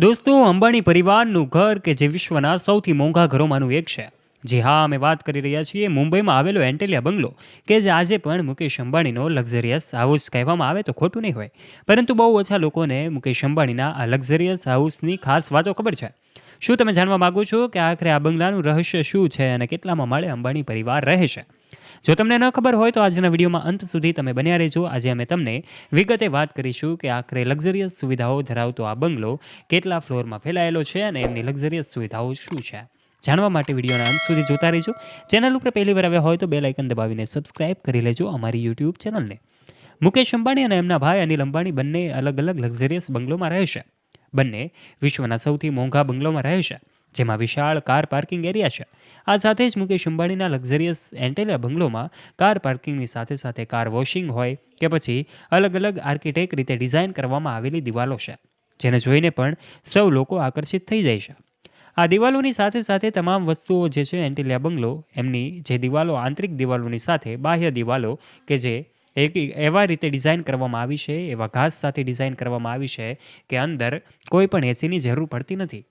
દોસ્તો, અંબાણી પરિવારનું ઘર કે જે વિશ્વના સૌથી મોંઘા ઘરોમાંનું એક છે. જી હા, અમે વાત કરી રહ્યા છીએ મુંબઈમાં આવેલો એન્ટેલિયા બંગલો, કે જે આજે પણ મુકેશ અંબાણીનો લક્ઝરિયસ હાઉસ કહેવામાં આવે તો ખોટું નહીં હોય. પરંતુ બહુ ઓછા લોકોને મુકેશ અંબાણીના આ લક્ઝરિયસ હાઉસની ખાસ વાતો ખબર છે. શું તમે જાણવા માગો છો કે આખરે આ બંગલાનું રહસ્ય શું છે અને કેટલામાં માળે અંબાણી પરિવાર રહે છે? જો તમને ન ખબર હોય તો આજના વિડીયોમાં અંત સુધી તમે બન્યા રહેજો. આજે અમે તમને વિગતે વાત કરીશું કે આખરે લક્ઝરિયસ સુવિધાઓ ધરાવતો આ બંગલો કેટલા ફ્લોરમાં ફેલાયેલો છે અને એમની લક્ઝરિયસ સુવિધાઓ શું છે? જાણવા માટે વિડીયોના અંત સુધી જોતા રહેજો. ચેનલ ઉપર પહેલી વાર આવ્યા હોય તો બે લાઇકન દબાવીને સબસ્ક્રાઇબ કરી લેજો અમારી યુટ્યુબ ચેનલને. મુકેશ અંબાણી અને એમના ભાઈ અનિલ અંબાણી બંને અલગ અલગ લક્ઝરિયસ બંગલોમાં રહે છે. બંને વિશ્વના સૌથી મોંઘા બંગલોમાં રહે છે, જેમાં વિશાળ કાર પાર્કિંગ એરિયા છે. આ સાથે જ મુકેશ અંબાણીના લક્ઝરિયસ એન્ટેલિયા બંગલોમાં કાર પાર્કિંગની સાથે સાથે કાર વોશિંગ હોય કે પછી અલગ અલગ આર્કિટેક્ટ રીતે ડિઝાઇન કરવામાં આવેલી દિવાલો છે, જેને જોઈને પણ સૌ લોકો આકર્ષિત થઈ જાય છે. આ દિવાલોની સાથે સાથે તમામ વસ્તુઓ જે છે એન્ટેલિયા બંગલો, એમની જે દિવાલો આંતરિક દિવાલોની સાથે બાહ્ય દિવાલો કે જે એક એવા રીતે ડિઝાઇન કરવામાં આવી છે, એવા ઘાસ સાથે ડિઝાઇન કરવામાં આવી છે કે અંદર કોઈ પણ એસીની જરૂર પડતી નથી.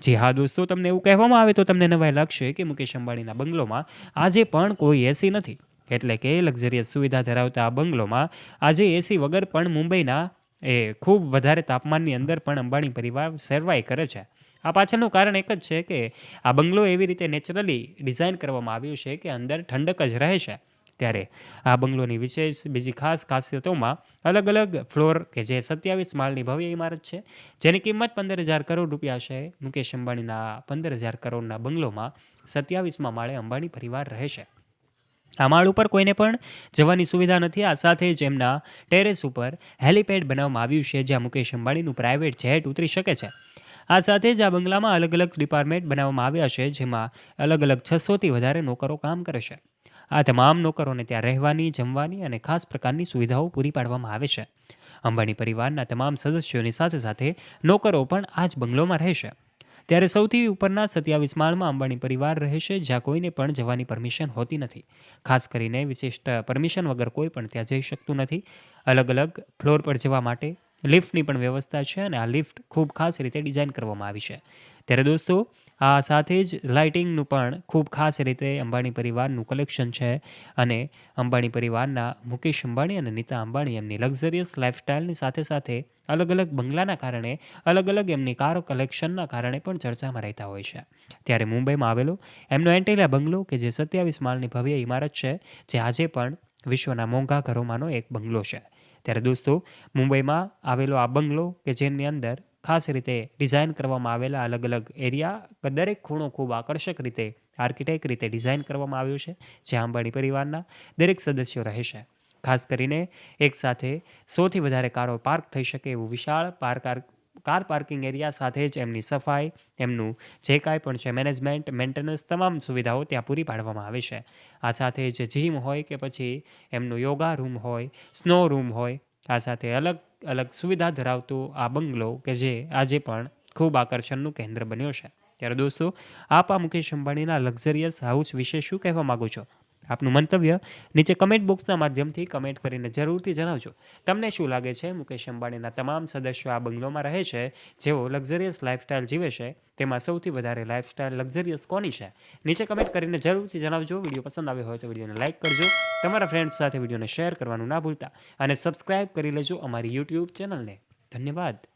જી હા દોસ્તો, તમને એવું કહેવામાં આવે તો તમને નવાઈ લાગશે કે મુકેશ અંબાણીના બંગલોમાં આજે પણ કોઈ એસી નથી. એટલે કે લક્ઝરિયસ સુવિધા ધરાવતા આ બંગલોમાં આજે એસી વગર પણ મુંબઈના એ ખૂબ વધારે તાપમાનની અંદર પણ અંબાણી પરિવાર સર્વાઈ કરે છે. આ પાછળનું કારણ એક જ છે કે આ બંગલો એવી રીતે નેચરલી ડિઝાઇન કરવામાં આવ્યું છે કે અંદર ઠંડક જ રહે છે. ત્યારે આ બંગલોની વિશેષ બીજી ખાસ ખાસિયતોમાં અલગ અલગ ફ્લોર કે જે સત્યાવીસ માળની ભવ્ય ઇમારત છે, જેની કિંમત પંદર હજાર કરોડ રૂપિયા છે મુકેશ અંબાણીના પંદર હજાર કરોડના બંગલોમાં સત્યાવીસમાં માળે અંબાણી પરિવાર રહે છે આ માળ ઉપર કોઈને પણ જવાની સુવિધા નથી. આ સાથે જ એમના ટેરેસ ઉપર હેલિપેડ બનાવવામાં આવ્યું છે, જ્યાં મુકેશ અંબાણીનું પ્રાઇવેટ જેટ ઉતરી શકે છે. આ સાથે જ આ બંગલામાં અલગ અલગ ડિપાર્ટમેન્ટ બનાવવામાં આવ્યા છે, જેમાં અલગ અલગ છસોથી વધારે નોકરો કામ કરે છે. આ તમામ નોકરોને ત્યાં રહેવાની, જમવાની અને ખાસ પ્રકારની સુવિધાઓ પૂરી પાડવામાં આવે છે. અંબાણી પરિવારના તમામ સદસ્યોની સાથે સાથે નોકરો પણ આ જ બંગલોમાં રહેશે. ત્યારે સૌથી ઉપરના સત્યાવીસ માળમાં અંબાણી પરિવાર રહેશે, જ્યાં કોઈને પણ જવાની પરમિશન હોતી નથી. ખાસ કરીને વિશિષ્ટ પરમિશન વગર કોઈ પણ ત્યાં જઈ શકતું નથી. અલગ અલગ ફ્લોર પર જવા માટે લિફ્ટની પણ વ્યવસ્થા છે અને આ લિફ્ટ ખૂબ ખાસ રીતે ડિઝાઇન કરવામાં આવી છે. ત્યારે દોસ્તો આ સાથે જ લાઇટિંગનું પણ ખૂબ ખાસ રીતે અંબાણી પરિવારનું કલેક્શન છે અને અંબાણી પરિવારના મુકેશ અંબાણી અને નીતા અંબાણી એમની લક્ઝરિયસ લાઇફસ્ટાઇલની સાથે સાથે અલગ અલગ બંગલાના કારણે, અલગ અલગ એમની કારો કલેક્શનના કારણે પણ ચર્ચામાં રહેતા હોય છે. ત્યારે મુંબઈમાં આવેલો એમનો એન્ટેલિયા બંગલો કે જે સત્યાવીસ માળની ભવ્ય ઇમારત છે, જે આજે પણ વિશ્વના મોંઘા ઘરોમાંનો એક બંગલો છે. ત્યારે દોસ્તો, મુંબઈમાં આવેલો આ બંગલો કે જેની અંદર ખાસ રીતે ડિઝાઇન કરવામાં આવેલા અલગ અલગ એરિયા દરેક ખૂણો ખૂબ આકર્ષક રીતે, આર્કિટેક્ટ રીતે ડિઝાઇન કરવામાં આવ્યું છે, જે અંબાણી પરિવારના દરેક સદસ્યો રહેશે ખાસ કરીને એકસાથે સૌથી વધારે કારો પાર્ક થઈ શકે એવું વિશાળ પાર્ક કાર પાર્કિંગ એરિયા સાથે જ એમની સફાઈ, એમનું જે કાંઈ પણ છે મેનેજમેન્ટ, મેન્ટેનન્સ તમામ સુવિધાઓ ત્યાં પૂરી પાડવામાં આવે છે. આ સાથે જે જીમ હોય કે પછી એમનું યોગા રૂમ હોય, સ્નો રૂમ હોય આ સાથે અલગ અલગ સુવિધા ધરાવતો આ બંગલો કે જે આજે પણ ખૂબ આકર્ષણનું કેન્દ્ર બન્યો છે. ત્યારે દોસ્તો, આપ આ મુકેશ અંબાણીના લક્ઝરિયસ હાઉસ વિશે શું કહેવા માગો છો? આપનું મંતવ્ય નીચે કમેન્ટ બોક્સના માધ્યમથી કમેન્ટ કરીને જરૂરથી જણાવજો. તમને શું લાગે છે? મુકેશ અંબાણીના તમામ સદસ્યો આ બંગલોમાં રહે છે, જેઓ લક્ઝરિયસ લાઇફસ્ટાઇલ જીવે છે, તેમાં સૌથી વધારે લાઇફસ્ટાઇલ લક્ઝરિયસ કોની છે? નીચે કમેન્ટ કરીને જરૂરથી જણાવજો. વીડિયો પસંદ આવ્યો હોય તો વિડીયોને લાઇક કરજો. તમારા ફ્રેન્ડ્સ સાથે વિડીયોને શેર કરવાનું ના ભૂલતા. અને સબસ્ક્રાઇબ કરી લેજો અમારી યુટ્યુબ ચેનલને ધન્યવાદ.